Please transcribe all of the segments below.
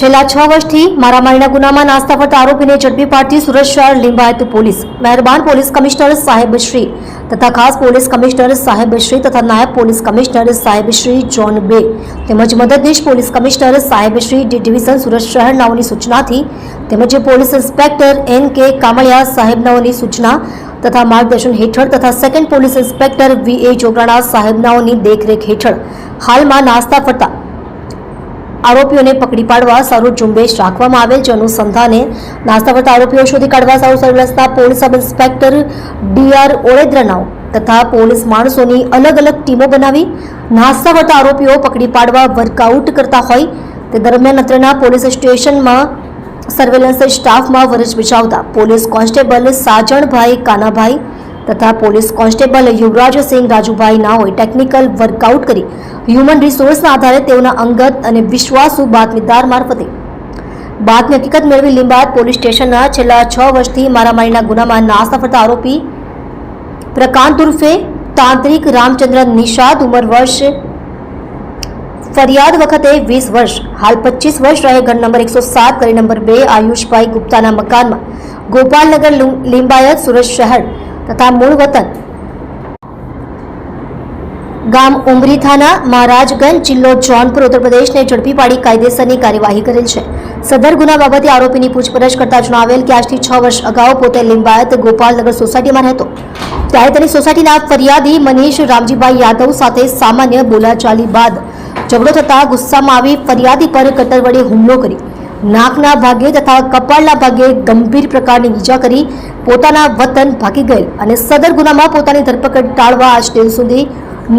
છેલ્લા છ વર્ષથી મારામારીના ગુનામાં નાસ્તા ફરતા આરોપીને ઝડપી પાડતી સુરત શહેર લિંબાયત પોલીસ. મહેરબાન પોલીસ કમિશનર સાહેબશ્રી તથા ખાસ પોલીસ કમિશનર સાહેબશ્રી તથા નાયબ પોલીસ કમિશનર સાહેબશ્રી જોન બે તેમજ મદદનીશ પોલીસ કમિશનર સાહેબશ્રી ડી ડિવિઝન સુરત શહેર નાઓની સૂચનાથી તેમજ પોલીસ ઇન્સ્પેક્ટર એન કે કામળિયા સાહેબ નાઓની સૂચના તથા માર્ગદર્શન હેઠળ તથા second police inspector V A Jograna સાહેબનાઓની દેખરેખ હેઠળ હાલમાં નાસ્તા ફરતા આરોપીઓને પકડી પાડવા સારું ઝુંબેશ રાખવામાં આવેલ જે અનુસંધાને નાસ્તા ફરતા આરોપીઓ શોધી કાઢવા સારું સર્વેલન્સના પોલીસ સબ ઇન્સ્પેક્ટર ડીઆર ઓળેદ્રનાવ તથા પોલીસ માણસોની અલગ અલગ ટીમો બનાવી નાસ્તા ફરતા આરોપીઓ પકડી પાડવા વર્કઆઉટ કરતા હોય તે દરમિયાન અત્રેના પોલીસ સ્ટેશનમાં સર્વેલન્સ સ્ટાફમાં ફરજ બજાવતા પોલીસ કોન્સ્ટેબલ સાજણભાઈ કાનાભાઈ તથા પોલીસ કોન્સ્ટેબલ યુવરાજસિંહ રાજુભાઈ નાઓએ ટેકનિકલ વર્કઆઉટ કરી હ્યુમન રિસોર્સના આધારે તેઓના અંગત અને વિશ્વાસુ બાતમીદાર મારફતે બાતમી હકીકત મેળવી લીંબાયત પોલીસ સ્ટેશનના છેલ્લા છ વર્ષથી મારામારીના ગુનામાં નાસ્તા સફળતા આરોપી પ્રકાંત ઉર્ફે તાંત્રિક રામચંદ્ર નિષાદ ઉંમર વર્ષ, ફરિયાદ વખતે વીસ વર્ષ, હાલ પચીસ વર્ષ રહે ઘર નંબર એકસો સાત કરી નંબર બે આયુષભાઈ ગુપ્તાના મકાનમાં ગોપાલનગર લિંબાયત સુરત શહેર તથા મૂળ વતન ગામ ઉમરી થાના મહારાજગંજ જિલ્લો જોનપુર, ઉત્તર ઝડપી પાડી કાયદેસરની કાર્યવાહી કરેલ છે. સદર ગુના બાબતે આરોપીની પૂછપરછ કરતા જણાવેલ કે આજથી છ વર્ષ અગાઉ પોતે લિંબાયત ગોપાલનગર સોસાયટીમાં રહેતો. ત્યારે તેની સોસાયટીના ફરિયાદી મનીષ રામજીભાઈ યાદવ સાથે સામાન્ય બોલાચાલી બાદ ઝઘડો થતા ગુસ્સામાં આવી ફરિયાદી પર કટર વડે હુમલો કરી નાકના ભાગે તથા કપાળના ભાગે ગંભીર પ્રકારની ઈજા કરી પોતાના વતન ભાગી ગયેલ અને સદર ગુનામાં પોતાની ધરપકડ ટાળવા આજ દિન સુધી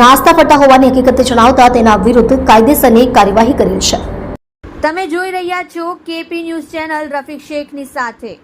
નાસ્તા ફરતા હોવાની હકીકતે જણાવતા તેના વિરુદ્ધ કાયદેસરની કાર્યવાહી કરેલ છે. તમે જોઈ રહ્યા છો કેપી ન્યૂઝ ચેનલ રફીક શેખની સાથે.